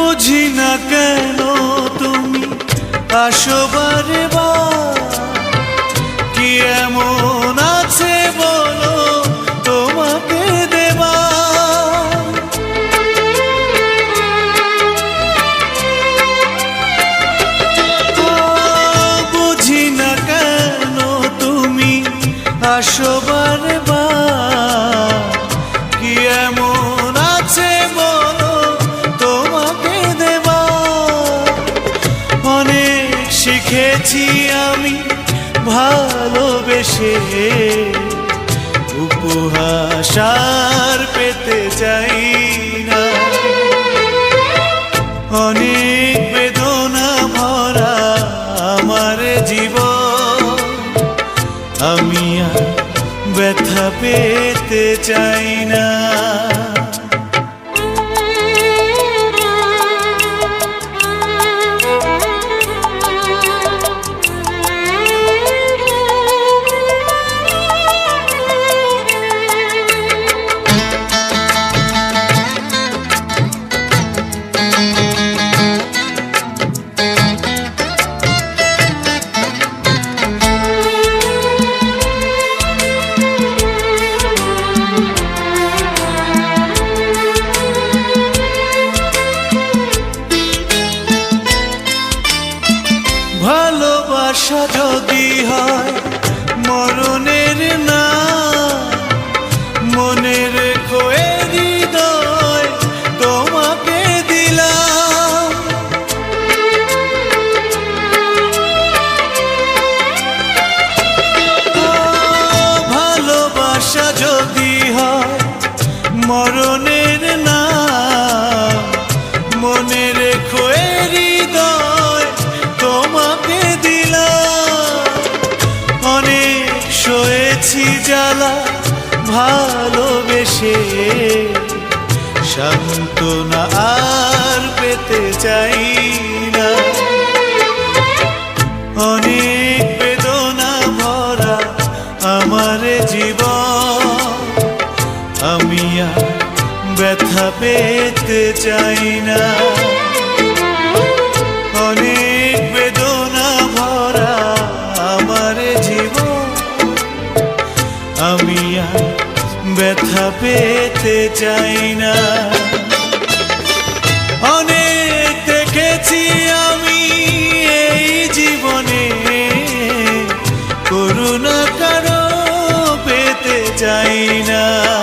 বুঝি না কেন তুমি আসো বারে কি এমন আছে বলো তোমাকে দেবা। বুঝি না কেন তুমি আসো বার শিখেছি আমি ভালোবেসে। উপহাস আর পেতে চাই না। অনেক বেদনা ভরা আমার জীবন। আমি আর ব্যথা পেতে চাই না। ভালোবাসা যদি হয় মরণের না। মনে রেখো এ হৃদয় তোমাকে দিলাম। ভালোবাসা যদি হয় মরণের সয়েছি জ্বালা ভালোবেসে। সান্ত্বনা আর পেতে চাই না। অনেক বেদনা ভরা আমার জীবন। আমি আর ব্যথা পেতে চাই না। ব্যথা চাই না। অনেক দেখেছি আমি এই জীবনে। করুণা কারও পেতে চাই না।